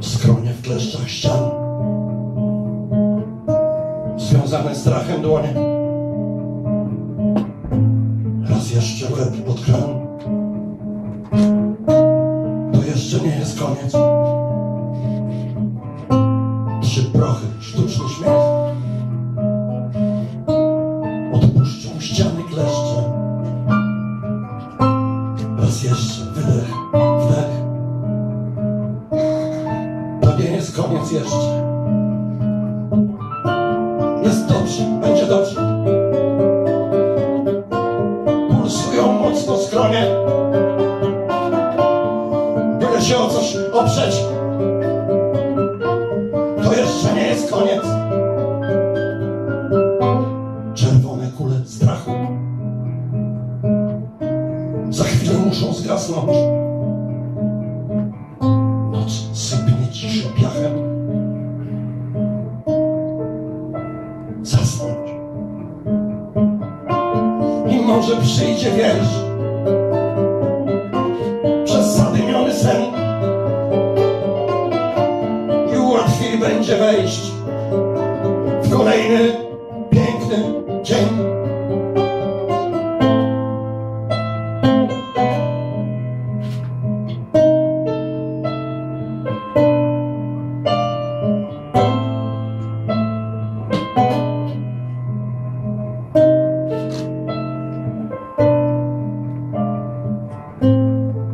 Skronie w kleszczach ścian. Związane strachem dłonie. Raz jeszcze łeb pod kran jest koniec Trzy prochy, sztuczny śmiech Odpuszczą ściany kleszcze Raz jeszcze wydech, wdech to nie jest koniec jeszcze. Jest dobrze. To jeszcze nie jest koniec. Czerwone kule strachu. Za chwilę muszą zgasnąć. Noc sypnie ciszy piachem. Zasnąć. I może przyjdzie wiersz. Łatwiej będzie wejść w kolejny piękny dzień.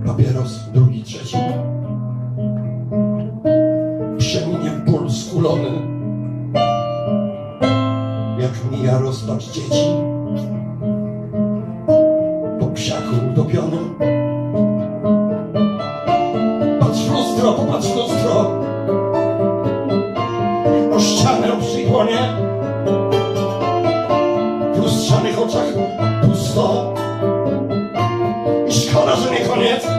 papieros, drugi, trzeci. Jak mija rozpacz dzieci. Po psiaku utopionym. Patrz w lustro, patrz w lustro. O ścianę oprzyj dłonie. W lustrzanych oczach pusto. I szkoda, że nie koniec.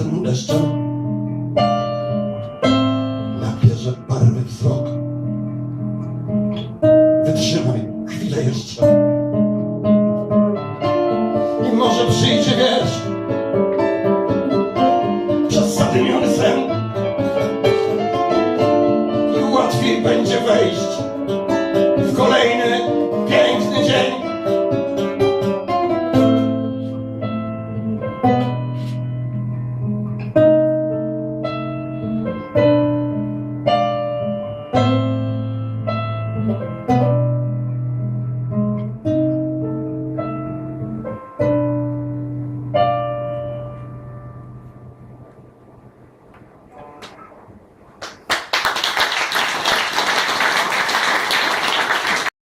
Czarnym deszczem. Nabierze barwy wzrok. Wytrzymaj chwilę jeszcze. I może przyjdzie wiersz. Przez zadymiony sen. I łatwiej będzie wejść